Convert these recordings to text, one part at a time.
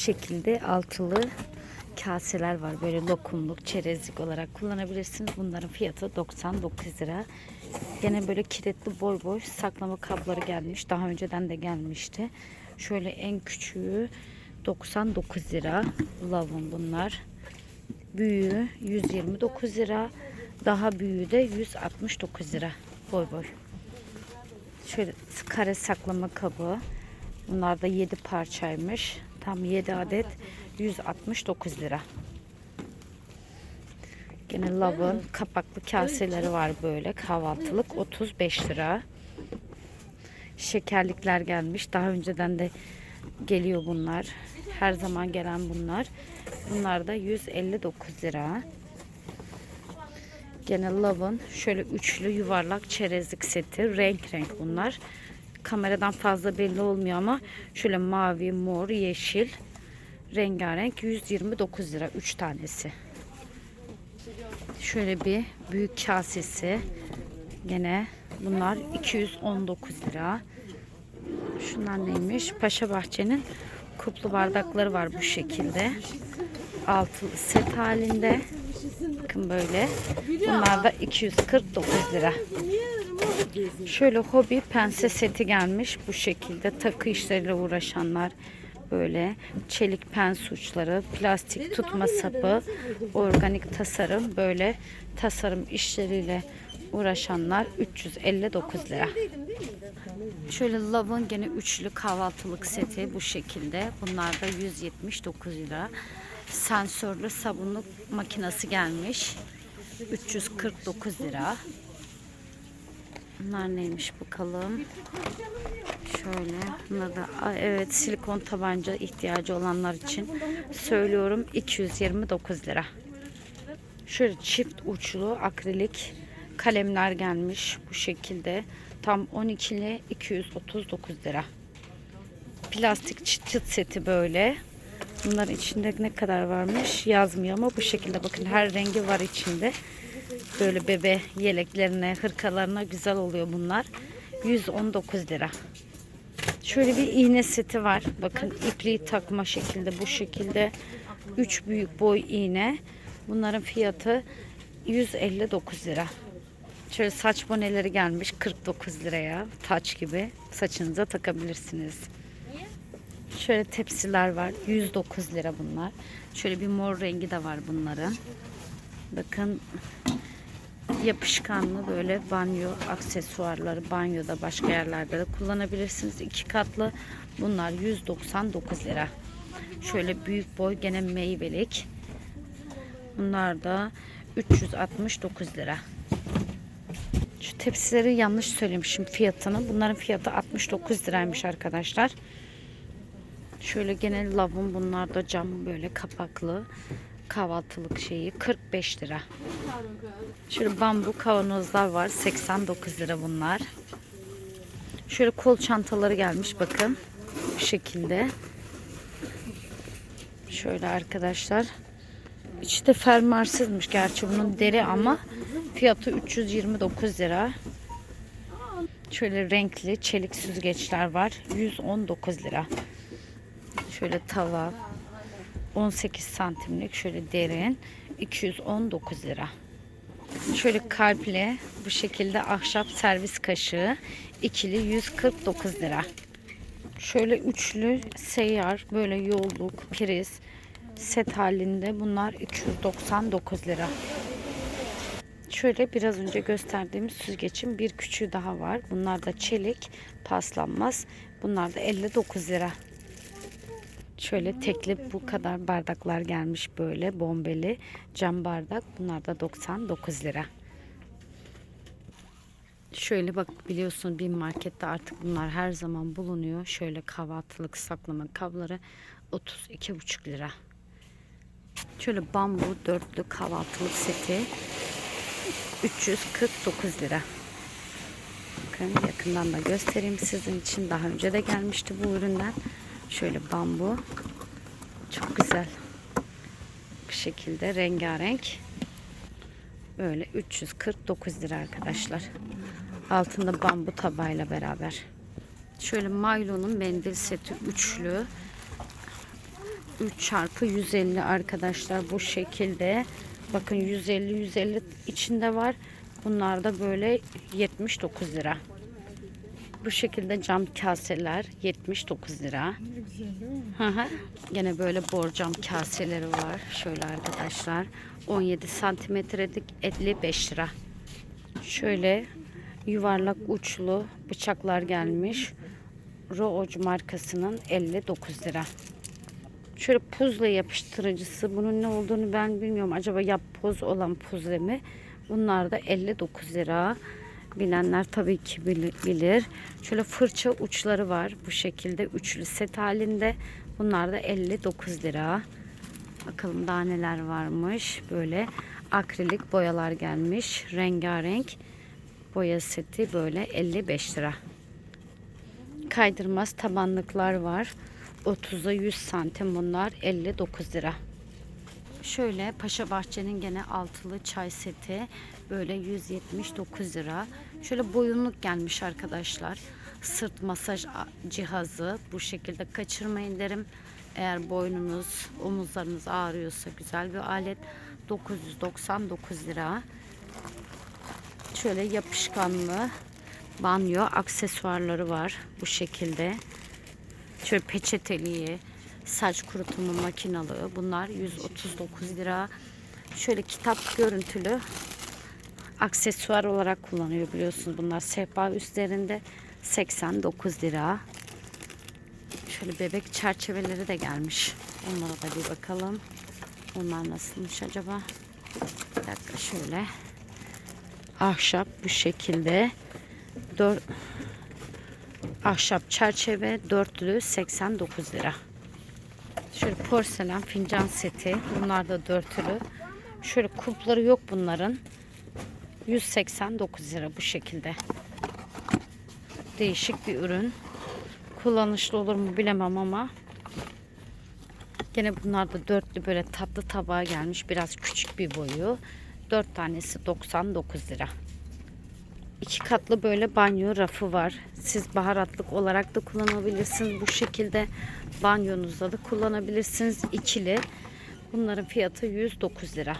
şekilde altılı kaseler var. Böyle lokumluk, çerezlik olarak kullanabilirsiniz. Bunların fiyatı 99 lira. Gene böyle kilitli boy boy saklama kabları gelmiş. Daha önceden de gelmişti. Şöyle en küçüğü 99 lira. Lavın bunlar. Büyüğü 129 lira. Daha büyüğü de 169 lira. Boy boy. Şöyle kare saklama kabı. Bunlar da 7 parçaymış. Tam 7 adet 169 lira. Gene lavın kapaklı kaseleri var böyle kahvaltılık 35 lira. Şekerlikler gelmiş. Daha önceden de geliyor bunlar. Her zaman gelen bunlar. Bunlar da 159 lira. Gene lavın şöyle üçlü yuvarlak çerezlik seti. Renk renk bunlar. Kameradan fazla belli olmuyor ama şöyle mavi, mor, yeşil rengarenk 129 lira 3 tanesi. Şöyle bir büyük kasesi. Gene bunlar 219 lira. Şunlar neymiş? Paşa Bahçe'nin kuplu bardakları var bu şekilde. Altılı set halinde. Bakın böyle. Bunlar da 249 lira. Şöyle hobi pense seti gelmiş bu şekilde. Takı işleriyle uğraşanlar böyle çelik pens uçları, plastik tutma sapı, organik tasarım böyle tasarım işleriyle uğraşanlar 359 lira. Şöyle lavın gene üçlü kahvaltılık seti bu şekilde. Bunlar da 179 lira. Sensörlü sabunluk makinesi gelmiş. 349 lira. Bunlar neymiş bakalım. Şöyle. Bunlar da evet silikon tabanca ihtiyacı olanlar için söylüyorum 229 lira. Şöyle çift uçlu akrilik kalemler gelmiş bu şekilde. Tam 12'li 239 lira. Plastik çıt çıt seti böyle. Bunların içinde ne kadar varmış yazmıyor ama bu şekilde bakın her rengi var içinde. Böyle bebe yeleklerine, hırkalarına güzel oluyor bunlar. 119 lira. Şöyle bir iğne seti var. Bakın ipliği takma şekilde bu şekilde. 3 büyük boy iğne. Bunların fiyatı 159 lira. Şöyle saç boneleri gelmiş 49 liraya. Taç gibi saçınıza takabilirsiniz. Şöyle tepsiler var. 109 lira bunlar. Şöyle bir mor rengi de var bunların. Bakın yapışkanlı böyle banyo aksesuarları banyoda başka yerlerde de kullanabilirsiniz. iki katlı. Bunlar 199 lira. Şöyle büyük boy gene meyvelik. Bunlar da 369 lira. Şu tepsileri yanlış söylemişim fiyatını. Bunların fiyatı 69 liraymış arkadaşlar. Şöyle genel lavın bunlar da cam böyle kapaklı kahvaltılık şeyi 45 lira. Şöyle bambu kavanozlar var 89 lira bunlar. Şöyle kol çantaları gelmiş bakın bu şekilde. Şöyle arkadaşlar. İçi de fermuarsızmış gerçi bunun deri ama fiyatı 329 lira. Şöyle renkli çelik süzgeçler var 119 lira. Şöyle tava 18 santimlik şöyle derin 219 lira. Şöyle kalple bu şekilde ahşap servis kaşığı ikili 149 lira. Şöyle üçlü seyyar böyle yolluk priz set halinde bunlar 299 lira. Şöyle biraz önce gösterdiğimiz süzgecin bir küçüğü daha var. Bunlar da çelik paslanmaz. Bunlar da 59 lira. Şöyle tekli bu kadar bardaklar gelmiş böyle bombeli cam bardak. Bunlar da 99 lira. Şöyle bak biliyorsun bir markette artık bunlar her zaman bulunuyor. Şöyle kahvaltılık saklama kabları 32,5 lira. Şöyle bambu dörtlü kahvaltılık seti 349 lira. Bakın yakından da göstereyim sizin için. Daha önce de gelmişti bu üründen. Şöyle bambu. Çok güzel. Bu şekilde rengarenk. Böyle 349 lira arkadaşlar. Altında bambu tabağıyla beraber. Şöyle Milo'nun mendil seti üçlü. 3 çarpı 150 arkadaşlar bu şekilde. Bakın 150 150 içinde var. Bunlar da böyle 79 lira. Bu şekilde cam kaseler 79 lira. Hı hı. Gene böyle borcam kaseleri var. Şöyle arkadaşlar. 17 santimetrelik 55 lira. Şöyle yuvarlak uçlu bıçaklar gelmiş. Rooc markasının 59 lira. Şöyle puzle yapıştırıcısı. Bunun ne olduğunu ben bilmiyorum. Acaba yap poz olan puzle mi? Bunlar da 59 lira. Bilenler tabii ki bili- bilir. Şöyle fırça uçları var. Bu şekilde üçlü set halinde. Bunlar da 59 lira. Bakalım daha neler varmış. Böyle akrilik boyalar gelmiş. Rengarenk boya seti böyle 55 lira. Kaydırmaz tabanlıklar var. 30'a 100 santim bunlar 59 lira. Şöyle Paşa Bahçe'nin gene altılı çay seti böyle 179 lira. Şöyle boyunluk gelmiş arkadaşlar. Sırt masaj cihazı bu şekilde kaçırmayın derim. Eğer boynunuz, omuzlarınız ağrıyorsa güzel bir alet. 999 lira. Şöyle yapışkanlı banyo aksesuarları var bu şekilde. Şöyle peçeteliği, saç kurutma makinalı. Bunlar 139 lira. Şöyle kitap görüntülü aksesuar olarak kullanıyor biliyorsunuz. Bunlar sehpa üstlerinde 89 lira. Şöyle bebek çerçeveleri de gelmiş. Onlara da bir bakalım. Onlar nasılmış acaba? Bir dakika şöyle. Ahşap bu şekilde. Dört, ahşap çerçeve dörtlü 89 lira. Şöyle porselen fincan seti. Bunlar da dörtlü. Şöyle kupları yok bunların. 189 lira bu şekilde. Değişik bir ürün. Kullanışlı olur mu bilemem ama. Gene bunlar da dörtlü böyle tatlı tabağa gelmiş. Biraz küçük bir boyu. Dört tanesi 99 lira. İki katlı böyle banyo rafı var. Siz baharatlık olarak da kullanabilirsiniz. Bu şekilde banyonuzda da kullanabilirsiniz. İkili. Bunların fiyatı 109 lira.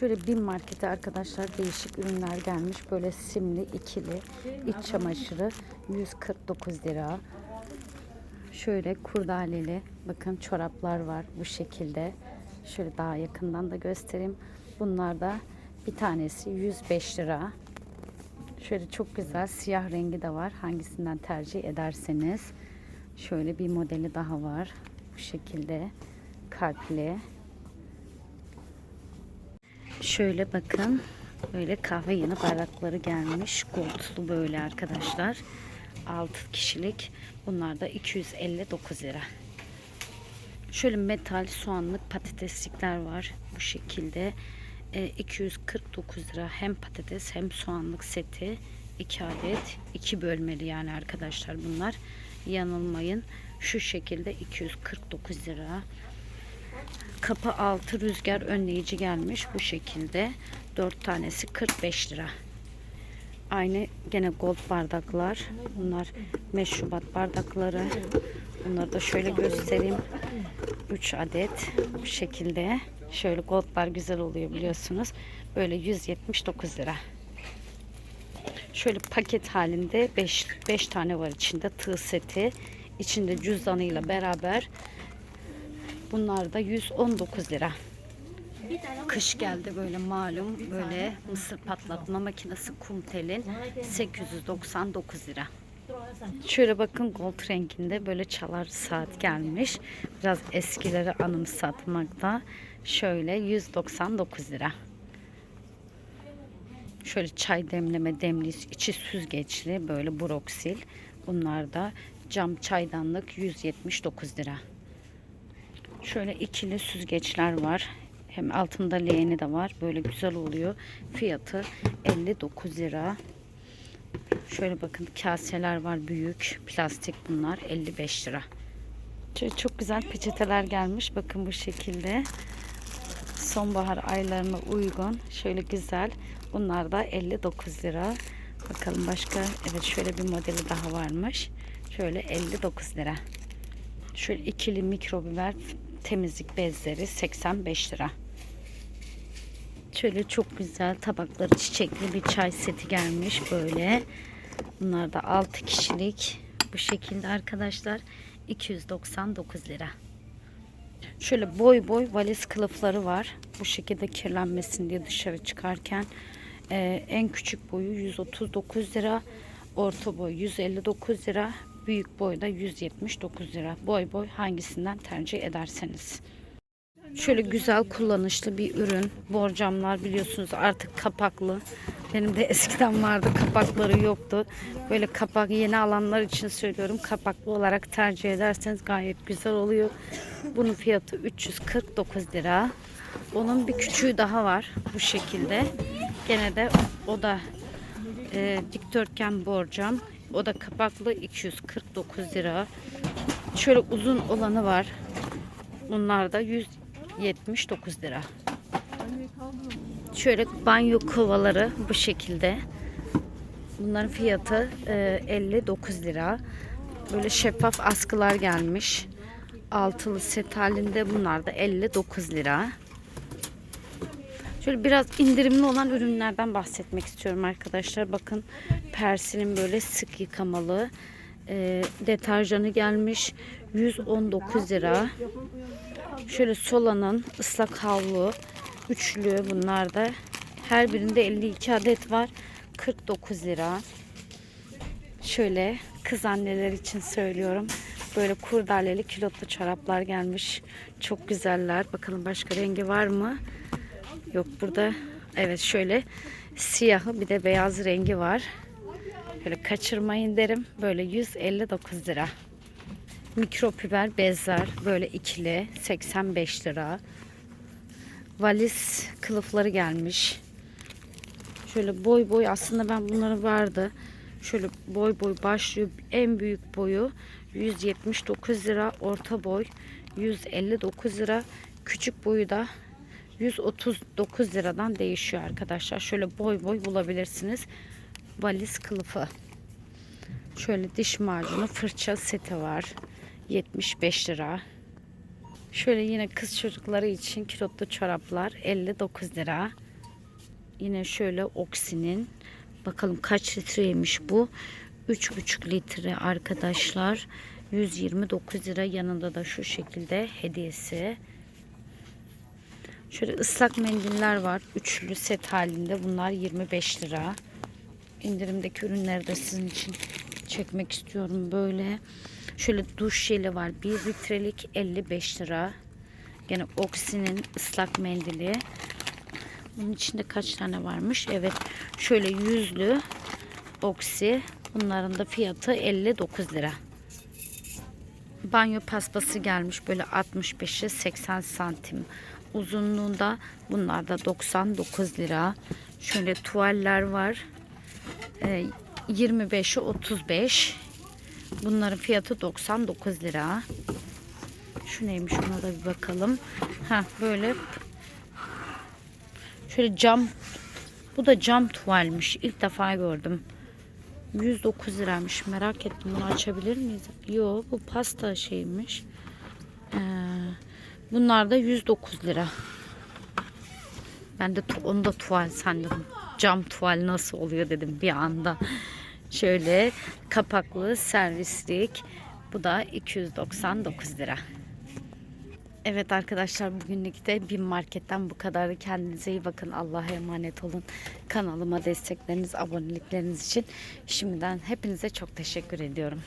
Şöyle bir markete arkadaşlar değişik ürünler gelmiş. Böyle simli ikili iç çamaşırı 149 lira. Şöyle kurdaleli bakın çoraplar var bu şekilde. Şöyle daha yakından da göstereyim. Bunlar da bir tanesi 105 lira. Şöyle çok güzel siyah rengi de var. Hangisinden tercih ederseniz. Şöyle bir modeli daha var. Bu şekilde kalpli. Şöyle bakın. Böyle kahve yanı bardakları gelmiş. Goldlu böyle arkadaşlar. 6 kişilik. Bunlar da 259 lira. Şöyle metal soğanlık patateslikler var. Bu şekilde. E, 249 lira. Hem patates hem soğanlık seti. 2 adet. 2 bölmeli yani arkadaşlar bunlar. Yanılmayın. Şu şekilde 249 lira. Kapı altı rüzgar önleyici gelmiş bu şekilde. 4 tanesi 45 lira. Aynı gene gold bardaklar. Bunlar meşrubat bardakları. Bunları da şöyle göstereyim. 3 adet bu şekilde. Şöyle goldlar güzel oluyor biliyorsunuz. Böyle 179 lira. Şöyle paket halinde 5 5 tane var içinde tığ seti. İçinde cüzdanıyla beraber Bunlar da 119 lira. Kış geldi böyle malum böyle mısır patlatma makinesi kum telin 899 lira. Şöyle bakın gold renkinde böyle çalar saat gelmiş. Biraz eskileri anımsatmakta. Şöyle 199 lira. Şöyle çay demleme demli içi süzgeçli böyle broksil. Bunlar da cam çaydanlık 179 lira. Şöyle ikili süzgeçler var. Hem altında leğeni de var. Böyle güzel oluyor. Fiyatı 59 lira. Şöyle bakın kaseler var büyük. Plastik bunlar 55 lira. Şöyle çok güzel peçeteler gelmiş. Bakın bu şekilde. Sonbahar aylarına uygun. Şöyle güzel. Bunlar da 59 lira. Bakalım başka. Evet şöyle bir modeli daha varmış. Şöyle 59 lira. Şöyle ikili mikrobiber temizlik bezleri 85 lira. Şöyle çok güzel tabakları çiçekli bir çay seti gelmiş böyle. Bunlar da 6 kişilik bu şekilde arkadaşlar 299 lira. Şöyle boy boy valiz kılıfları var. Bu şekilde kirlenmesin diye dışarı çıkarken. Ee, en küçük boyu 139 lira. Orta boy 159 lira. Büyük boy da 179 lira. Boy boy hangisinden tercih ederseniz. Şöyle güzel kullanışlı bir ürün. Borcamlar biliyorsunuz artık kapaklı. Benim de eskiden vardı kapakları yoktu. Böyle kapak yeni alanlar için söylüyorum. Kapaklı olarak tercih ederseniz gayet güzel oluyor. Bunun fiyatı 349 lira. Onun bir küçüğü daha var bu şekilde. Gene de o da e, dikdörtgen borcam. O da kapaklı 249 lira. Şöyle uzun olanı var. Bunlar da 179 lira. Şöyle banyo kovaları bu şekilde. Bunların fiyatı e, 59 lira. Böyle şeffaf askılar gelmiş. Altılı set halinde bunlar da 59 lira. Şöyle biraz indirimli olan ürünlerden bahsetmek istiyorum arkadaşlar. Bakın Persil'in böyle sık yıkamalı e, deterjanı gelmiş. 119 lira. Şöyle Sola'nın ıslak havlu üçlü bunlar da. Her birinde 52 adet var. 49 lira. Şöyle kız anneler için söylüyorum. Böyle kurdaleli kilotlu çoraplar gelmiş. Çok güzeller. Bakalım başka rengi var mı? Yok burada. Evet şöyle siyahı bir de beyaz rengi var. Böyle kaçırmayın derim. Böyle 159 lira. Mikropiber bezler böyle ikili 85 lira. Valiz kılıfları gelmiş. Şöyle boy boy aslında ben bunları vardı. Şöyle boy boy başlıyor. En büyük boyu 179 lira. Orta boy 159 lira. Küçük boyu da 139 liradan değişiyor arkadaşlar. Şöyle boy boy bulabilirsiniz. Valiz kılıfı. Şöyle diş macunu fırça seti var. 75 lira. Şöyle yine kız çocukları için kilotlu çoraplar 59 lira. Yine şöyle Oksi'nin bakalım kaç litreymiş bu? 3,5 litre arkadaşlar. 129 lira yanında da şu şekilde hediyesi. Şöyle ıslak mendiller var. Üçlü set halinde. Bunlar 25 lira. İndirimdeki ürünleri de sizin için çekmek istiyorum böyle. Şöyle duş jeli var. 1 litrelik 55 lira. Gene Oksi'nin ıslak mendili. Bunun içinde kaç tane varmış? Evet. Şöyle yüzlü Oksi. Bunların da fiyatı 59 lira. Banyo paspası gelmiş böyle 65'e 80 santim uzunluğunda. Bunlar da 99 lira. Şöyle tuvaller var. Ee, 25'e 35. Bunların fiyatı 99 lira. Şu neymiş ona da bir bakalım. Ha böyle şöyle cam bu da cam tuvalmiş. İlk defa gördüm. 109 liraymış. Merak ettim. Bunu açabilir miyiz? Yo bu pasta şeymiş. Ee, bunlar da 109 lira. Ben de onu da tuval sandım. Cam tuval nasıl oluyor dedim bir anda. Şöyle kapaklı servislik. Bu da 299 lira. Evet arkadaşlar bugünlük de bir marketten bu kadarı. Kendinize iyi bakın. Allah'a emanet olun. Kanalıma destekleriniz, abonelikleriniz için şimdiden hepinize çok teşekkür ediyorum.